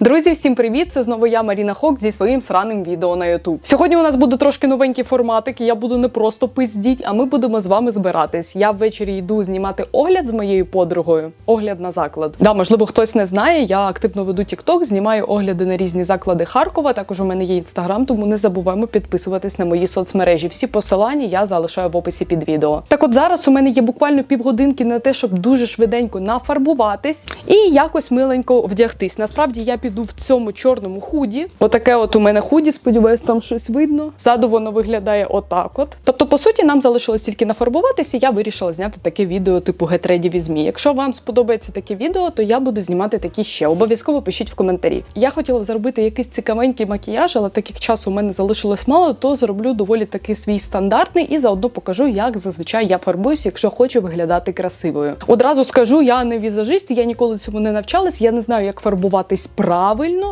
Друзі, всім привіт! Це знову я, Маріна Хок, зі своїм сраним відео на YouTube. Сьогодні у нас буде трошки новенький форматик. Я буду не просто пиздіть, а ми будемо з вами збиратись. Я ввечері йду знімати огляд з моєю подругою. Огляд на заклад. Да, можливо, хтось не знає. Я активно веду TikTok, знімаю огляди на різні заклади Харкова. Також у мене є інстаграм, тому не забуваємо підписуватись на мої соцмережі. Всі посилання я залишаю в описі під відео. Так, от зараз у мене є буквально півгодинки на те, щоб дуже швиденько нафарбуватись і якось миленько вдягтись. Насправді я піду в цьому чорному худі. Отаке от у мене худі, сподіваюсь, там щось видно. Ззаду воно виглядає отак. От. Тобто, по суті, нам залишилось тільки нафарбуватися. Я вирішила зняти таке відео, типу with me. Якщо вам сподобається таке відео, то я буду знімати такі ще. Обов'язково пишіть в коментарі. Я хотіла зробити якийсь цікавенький макіяж, але так як часу у мене залишилось мало, то зроблю доволі такий свій стандартний і заодно покажу, як зазвичай я фарбуюсь, якщо хочу виглядати красивою. Одразу скажу, я не візажист, я ніколи цьому не навчалась. Я не знаю, як фарбуватись правильно.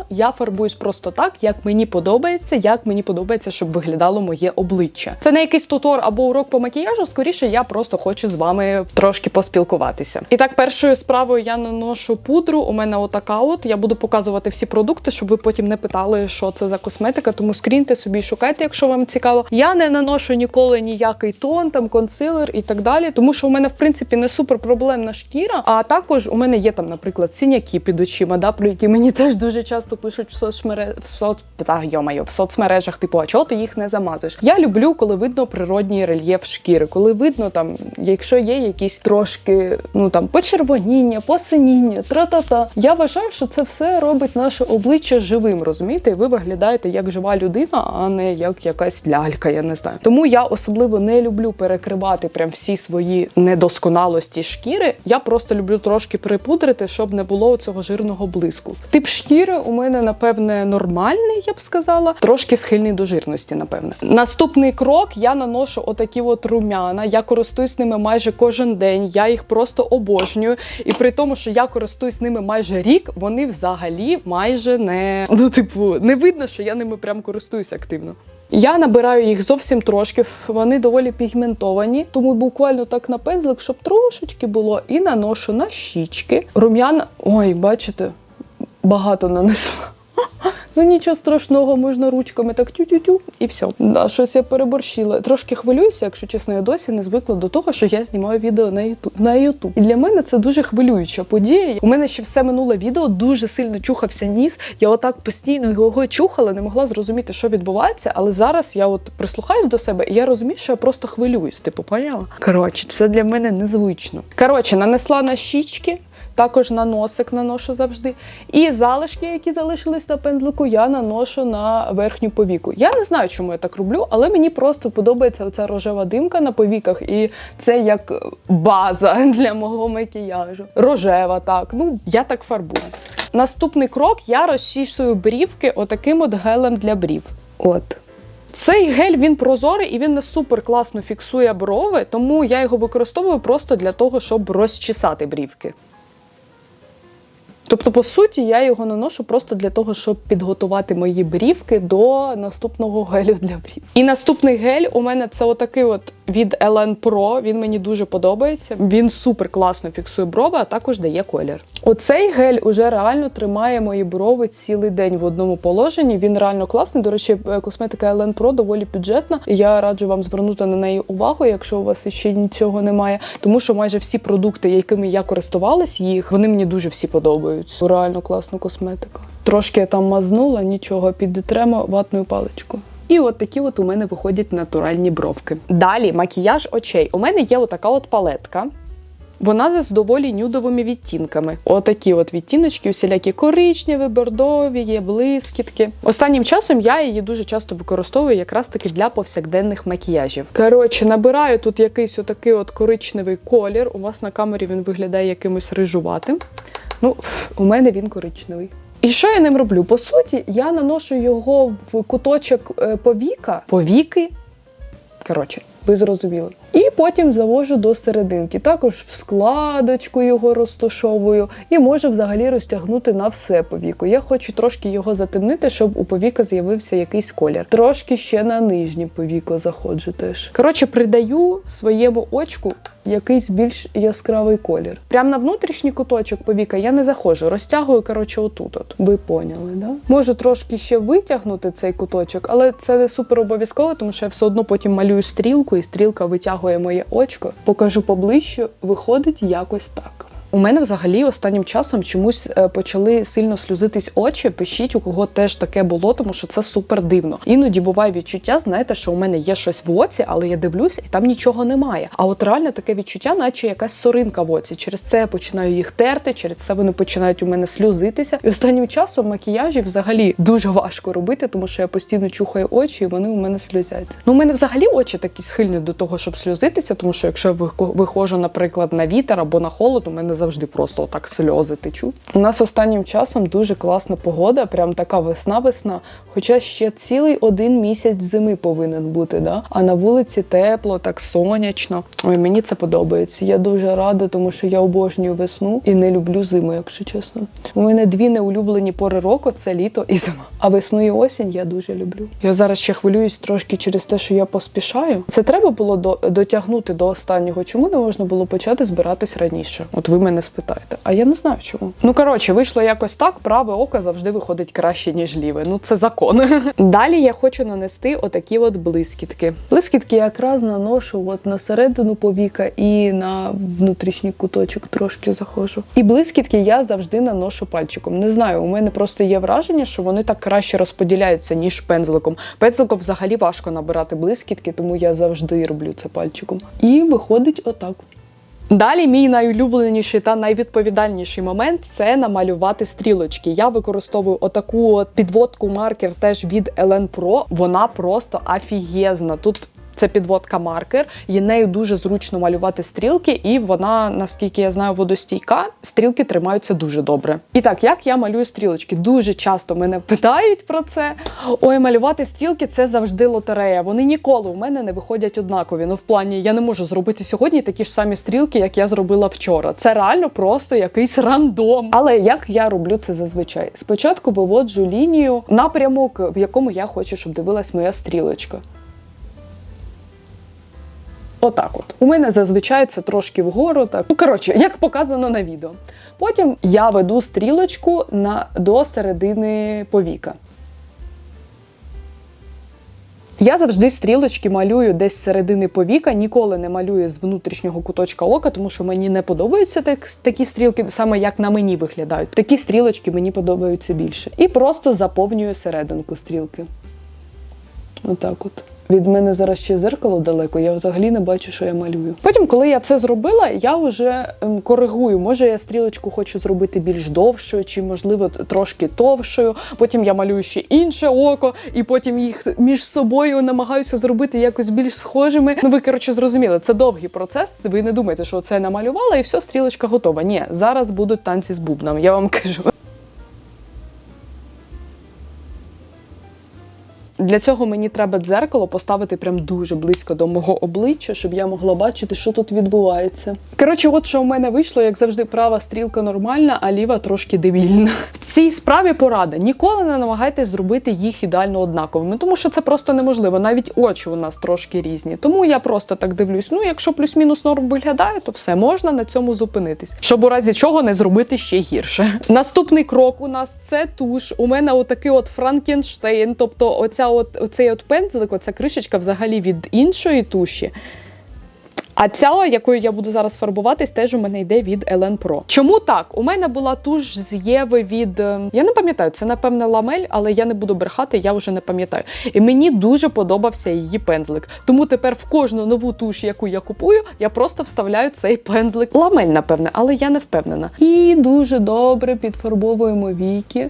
Я фарбуюсь просто так, як мені подобається, як мені подобається, щоб виглядало моє обличчя. Це не якийсь тутор або урок по макіяжу. Скоріше, я просто хочу з вами трошки поспілкуватися. І так, першою справою я наношу пудру. У мене отака от. Я буду показувати всі продукти, щоб ви потім не питали, що це за косметика. Тому скріньте собі, шукайте, якщо вам цікаво. Я не наношу ніколи ніякий тон, там консилер і так далі, тому що у мене в принципі не супер проблемна шкіра. А також у мене є там, наприклад, синяки під очима, да, про які мені теж дуже часто пишуть в соцмере... в соц... та, йо-моє, в соцмережах, типу, а чого ти їх не замазуєш? Я люблю, коли видно природній рельєф шкіри, коли видно там, якщо є якісь трошки, ну там почервоніння, посиніння, тра-та-та. Я вважаю, що це все робить наше обличчя живим, розумієте? Ви виглядаєте як жива людина, а не як якась лялька, я не знаю. Тому я особливо не люблю перекривати прям всі свої недосконалості шкіри. Я просто люблю трошки припудрити, щоб не було цього жирного блиску. Тип шкіри у мене, напевне, нормальний, я б сказала, трошки схильний до жирності, напевне. Наступний крок я наношу отакі от румяна. Я користуюсь ними майже кожен день. Я їх просто обожнюю. І при тому, що я користуюсь ними майже рік, вони взагалі майже не ну, типу, не видно, що я ними прям користуюсь активно. Я набираю їх зовсім трошки, вони доволі пігментовані, тому буквально так на пензлик, щоб трошечки було, і наношу на щічки. Рум'яна, ой, бачите, багато нанесла. Ну нічого страшного, можна ручками так тю-тю-тю і все. Да, щось я переборщила. Трошки хвилююся, якщо чесно, я досі не звикла до того, що я знімаю відео на Ютуб. На YouTube. І для мене це дуже хвилююча подія. У мене ще все минуле відео дуже сильно чухався ніс. Я отак постійно його чухала, не могла зрозуміти, що відбувається. Але зараз я от прислухаюсь до себе, і я розумію, що я просто хвилююсь. Типу, поняла? Коротше, це для мене незвично. Коротше, нанесла на щічки. Також на носик наношу завжди. І залишки, які залишились на пензлику, я наношу на верхню повіку. Я не знаю, чому я так роблю, але мені просто подобається оця рожева димка на повіках, і це як база для мого макіяжу. Рожева, так. Ну, я так фарбую. Наступний крок я розчісую брівки отаким от гелем для брів. От. Цей гель він прозорий і він не супер класно фіксує брови, тому я його використовую просто для того, щоб розчесати брівки. Тобто, по суті, я його наношу просто для того, щоб підготувати мої брівки до наступного гелю для брів. І наступний гель у мене це отакий от від Elen Pro. Він мені дуже подобається. Він супер класно фіксує брови, а також дає колір. Оцей гель уже реально тримає мої брови цілий день в одному положенні. Він реально класний. До речі, косметика Elen Pro доволі бюджетна. Я раджу вам звернути на неї увагу, якщо у вас ще нічого немає. Тому що майже всі продукти, якими я користувалась, їх вони мені дуже всі подобаються. Реально класна косметика. Трошки я там мазнула, нічого, підітремо ватною паличкою. І от такі от у мене виходять натуральні бровки. Далі макіяж очей. У мене є отака от палетка. Вона з доволі нюдовими відтінками. Отакі от відтіночки, усілякі коричневі, бордові, є блискітки. Останнім часом я її дуже часто використовую якраз таки для повсякденних макіяжів. Коротше, набираю тут якийсь отакий от коричневий колір. У вас на камері він виглядає якимось рижуватим. Ну, у мене він коричневий. І що я ним роблю? По суті, я наношу його в куточок е, повіка, повіки. Коротше, ви зрозуміли. І потім завожу до серединки. Також в складочку його розташовую і можу взагалі розтягнути на все повіко. Я хочу трошки його затемнити, щоб у повіка з'явився якийсь колір. Трошки ще на нижнє повіко заходжу теж. Коротше, придаю своєму очку якийсь більш яскравий колір. Прямо на внутрішній куточок повіка я не заходжу, розтягую, коротше, отут. От. Ви поняли, да? Можу трошки ще витягнути цей куточок, але це не супер обов'язково, тому що я все одно потім малюю стрілку, і стрілка витягує моє очко. Покажу поближче, виходить якось так. У мене взагалі останнім часом чомусь е, почали сильно сльозитись очі. Пишіть, у кого теж таке було, тому що це супер дивно. Іноді буває відчуття, знаєте, що у мене є щось в оці, але я дивлюсь, і там нічого немає. А от реально таке відчуття, наче якась соринка в оці. Через це я починаю їх терти, через це вони починають у мене сльозитися. І останнім часом макіяжі взагалі дуже важко робити, тому що я постійно чухаю очі, і вони у мене сльозяться. Ну, у мене взагалі очі такі схильні до того, щоб сльозитися, тому що якщо я виходжу, наприклад, на вітер або на холод, у мене завжди просто так сльози течуть. У нас останнім часом дуже класна погода, прям така весна-весна. Хоча ще цілий один місяць зими повинен бути, да? а на вулиці тепло, так сонячно. Ой, мені це подобається. Я дуже рада, тому що я обожнюю весну і не люблю зиму, якщо чесно. У мене дві неулюблені пори року це літо і зима. А весну і осінь я дуже люблю. Я зараз ще хвилююсь трошки через те, що я поспішаю. Це треба було до, дотягнути до останнього. Чому не можна було почати збиратись раніше? От ви мене спитаєте. А я не знаю чому. Ну коротше, вийшло якось так. Праве око завжди виходить краще, ніж ліве. Ну це закон. Далі я хочу нанести отакі от блискітки. Блискітки якраз наношу от на середину повіка і на внутрішній куточок трошки заходжу. І блискітки я завжди наношу пальчиком. Не знаю, у мене просто є враження, що вони так краще розподіляються, ніж пензликом. Пензликом взагалі важко набирати блискітки, тому я завжди роблю це пальчиком. І виходить отак. Далі мій найулюбленіший та найвідповідальніший момент це намалювати стрілочки. Я використовую отаку підводку маркер теж від Елен Pro. Вона просто афігезна. Тут це підводка маркер, і нею дуже зручно малювати стрілки, і вона, наскільки я знаю, водостійка. Стрілки тримаються дуже добре. І так, як я малюю стрілочки? Дуже часто мене питають про це. Ой, малювати стрілки це завжди лотерея. Вони ніколи у мене не виходять однакові. Ну, в плані я не можу зробити сьогодні такі ж самі стрілки, як я зробила вчора. Це реально просто якийсь рандом. Але як я роблю це зазвичай? Спочатку виводжу лінію напрямок, в якому я хочу, щоб дивилась моя стрілочка. Отак от. У мене зазвичай це трошки вгору. Так. Ну, коротше, як показано на відео. Потім я веду стрілочку на, до середини повіка. Я завжди стрілочки малюю десь з середини повіка, ніколи не малюю з внутрішнього куточка ока, тому що мені не подобаються так, такі стрілки, саме як на мені виглядають. Такі стрілочки мені подобаються більше. І просто заповнюю серединку стрілки. Отак от. Від мене зараз ще зеркало далеко, я взагалі не бачу, що я малюю. Потім, коли я це зробила, я вже ем, коригую. Може, я стрілочку хочу зробити більш довшою, чи, можливо, трошки товшою. Потім я малюю ще інше око, і потім їх між собою намагаюся зробити якось більш схожими. Ну, ви коротше зрозуміли, це довгий процес. Ви не думайте, що це намалювала, і все, стрілочка готова. Ні, зараз будуть танці з бубном, я вам кажу. Для цього мені треба дзеркало поставити прям дуже близько до мого обличчя, щоб я могла бачити, що тут відбувається. Коротше, от що в мене вийшло, як завжди, права стрілка нормальна, а ліва трошки дебільна. В цій справі порада: ніколи не намагайтесь зробити їх ідеально однаковими, тому що це просто неможливо. Навіть очі у нас трошки різні. Тому я просто так дивлюсь. Ну, якщо плюс-мінус норм виглядає, то все можна на цьому зупинитись, щоб у разі чого не зробити ще гірше. Наступний крок у нас це туш. У мене отакий от Франкенштейн, тобто оця от оцей от пензлик, оця кришечка взагалі від іншої туші. А ця, якою я буду зараз фарбуватись, теж у мене йде від Elen Pro. Чому так? У мене була туш з Єви від. е, Я не пам'ятаю, це напевне ламель, але я не буду брехати, я вже не пам'ятаю. І мені дуже подобався її пензлик. Тому тепер в кожну нову туш, яку я купую, я просто вставляю цей пензлик. Ламель, напевне, але я не впевнена. І дуже добре підфарбовуємо віки.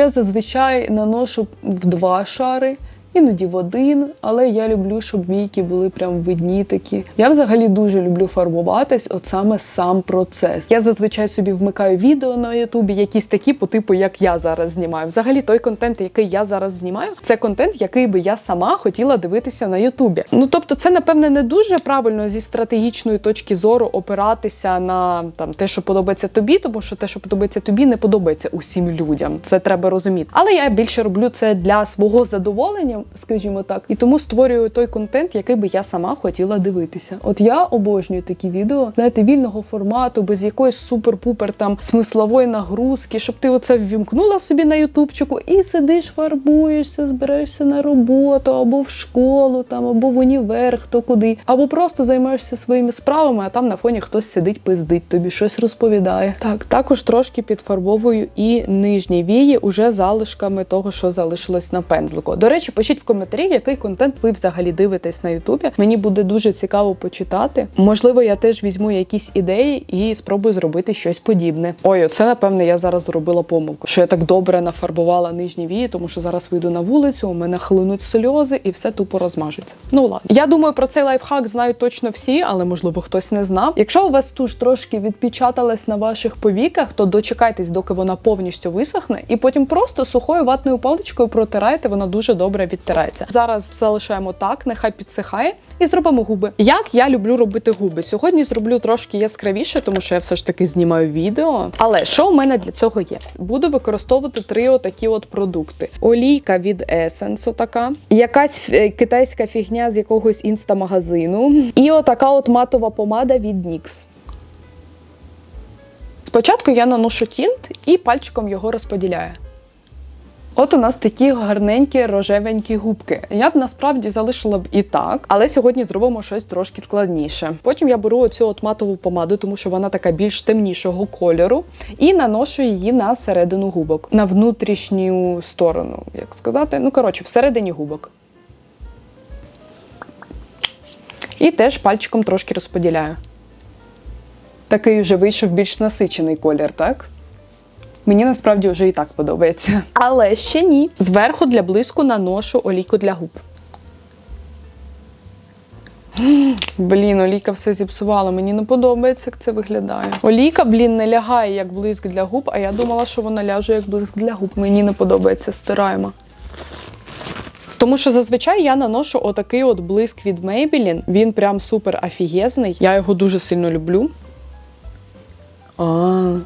Я зазвичай наношу в два шари. Іноді в один, але я люблю, щоб війки були прям видні такі. Я взагалі дуже люблю фарбуватись, от саме сам процес. Я зазвичай собі вмикаю відео на Ютубі, якісь такі по типу, як я зараз знімаю. Взагалі, той контент, який я зараз знімаю, це контент, який би я сама хотіла дивитися на Ютубі. Ну тобто, це напевне не дуже правильно зі стратегічної точки зору опиратися на там те, що подобається тобі, тому що те, що подобається тобі, не подобається усім людям. Це треба розуміти. Але я більше роблю це для свого задоволення, скажімо так, і тому створюю той контент, який би я сама хотіла дивитися. От я обожнюю такі відео, знаєте, вільного формату, без якоїсь супер-пупер там смислової нагрузки, щоб ти оце ввімкнула собі на ютубчику і сидиш, фарбуєшся, збираєшся на роботу або в школу, там або в універ, хто куди, або просто займаєшся своїми справами, а там на фоні хтось сидить, пиздить, тобі щось розповідає. Так, також трошки підфарбовую і нижні вії уже залишками того, що залишилось на пензлику. До речі, пишіть в коментарі, який контент ви взагалі дивитесь на Ютубі. Мені буде дуже цікаво почитати. Можливо, я теж візьму якісь ідеї і спробую зробити щось подібне. Ой, це напевне я зараз зробила помилку, що я так добре нафарбувала нижні вії, тому що зараз вийду на вулицю, у мене хлинуть сльози і все тупо розмажеться. Ну ладно. Я думаю, про цей лайфхак знають точно всі, але можливо хтось не знав. Якщо у вас туш трошки відпечаталась на ваших повіках, то дочекайтесь, доки вона повністю висохне, і потім просто сухою ватною паличкою протирайте, вона дуже добре відтирається. Зараз залишаємо так, нехай підсихає, і зробимо губи. Як я люблю робити губи? Сьогодні зроблю трошки яскравіше, тому що я все ж таки знімаю відео. Але що у мене для цього є? Буду використовувати три отакі от продукти: олійка від Essence, отака, якась е, китайська фігня з якогось інстамагазину, і отака от матова помада від NYX. Спочатку я наношу тінт і пальчиком його розподіляю. От у нас такі гарненькі рожевенькі губки. Я б насправді залишила б і так, але сьогодні зробимо щось трошки складніше. Потім я беру оцю от матову помаду, тому що вона така більш темнішого кольору, і наношу її на середину губок, на внутрішню сторону, як сказати. Ну, коротше, всередині губок. І теж пальчиком трошки розподіляю. Такий вже вийшов більш насичений колір, так? Мені насправді вже і так подобається. Але ще ні. Зверху для блиску наношу олійку для губ. Блін, олійка все зіпсувала. Мені не подобається, як це виглядає. Олійка, блін, не лягає як блиск для губ, а я думала, що вона ляже як блиск для губ. Мені не подобається, стираємо. Тому що зазвичай я наношу отакий от блиск від Maybelline. Він прям супер офігезний. Я його дуже сильно люблю. А.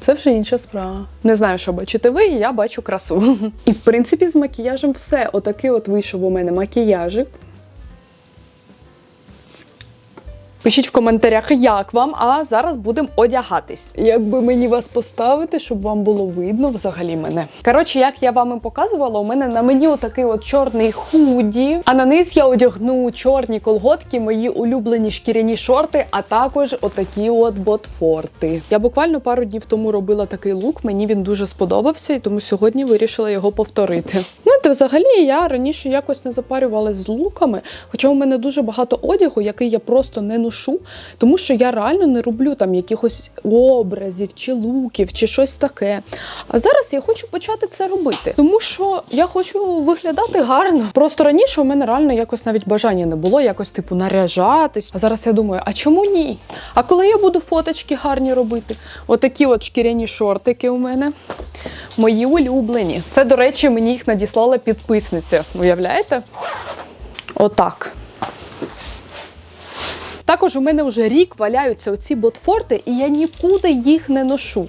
Це вже інша справа. Не знаю, що бачите ви, я бачу красу. І в принципі з макіяжем все. Отакий от вийшов у мене макіяжик. Пишіть в коментарях, як вам, а зараз будемо одягатись. Якби мені вас поставити, щоб вам було видно взагалі мене. Коротше, як я вам і показувала, у мене на мені отакий от чорний худі, а на низ я одягну чорні колготки, мої улюблені шкіряні шорти, а також отакі от ботфорти. Я буквально пару днів тому робила такий лук, мені він дуже сподобався, і тому сьогодні вирішила його повторити. Знаєте, взагалі я раніше якось не запарювалась з луками, хоча у мене дуже багато одягу, який я просто не ношу, тому що я реально не роблю там якихось образів чи луків, чи щось таке. А зараз я хочу почати це робити, тому що я хочу виглядати гарно. Просто раніше у мене реально якось навіть бажання не було, якось типу наряжатись. А зараз я думаю, а чому ні? А коли я буду фоточки гарні робити? Отакі от шкіряні шортики у мене. Мої улюблені. Це, до речі, мені їх надіслала підписниця. Уявляєте? Отак. Також у мене вже рік валяються оці ботфорти, і я нікуди їх не ношу.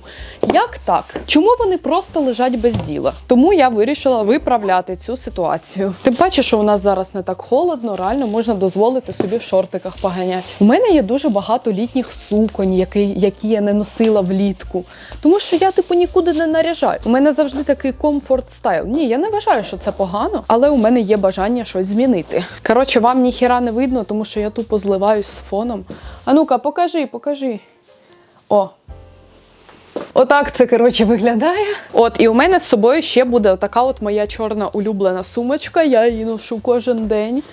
Як так? Чому вони просто лежать без діла? Тому я вирішила виправляти цю ситуацію. Тим паче, що у нас зараз не так холодно, реально можна дозволити собі в шортиках поганяти. У мене є дуже багато літніх суконь, які, які я не носила влітку. Тому що я, типу, нікуди не наряжаю. У мене завжди такий комфорт стайл. Ні, я не вважаю, що це погано, але у мене є бажання щось змінити. Коротше, вам ніхіра не видно, тому що я тупо зливаюсь з фоном. А ну-ка, покажи, покажи. О. Отак це, коротше, виглядає. От, і у мене з собою ще буде така от моя чорна улюблена сумочка. Я її ношу кожен день.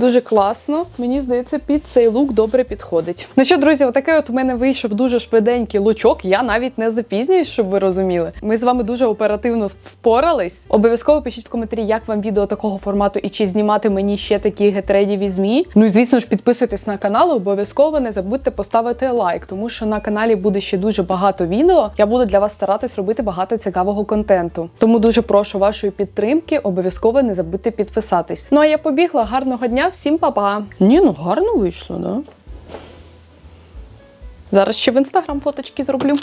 Дуже класно. Мені здається, під цей лук добре підходить. Ну що, друзі, отакий от у мене вийшов дуже швиденький лучок. Я навіть не запізнююсь, щоб ви розуміли. Ми з вами дуже оперативно впорались. Обов'язково пишіть в коментарі, як вам відео такого формату і чи знімати мені ще такі гетредіві змі. Ну і звісно ж, підписуйтесь на канал. Обов'язково не забудьте поставити лайк, тому що на каналі буде ще дуже багато відео. Я буду для вас старатись робити багато цікавого контенту. Тому дуже прошу вашої підтримки. Обов'язково не забудьте підписатись. Ну а я побігла. Гарного дня, всім па-па. Ні, ну гарно вийшло, да? Зараз ще в інстаграм фоточки зроблю.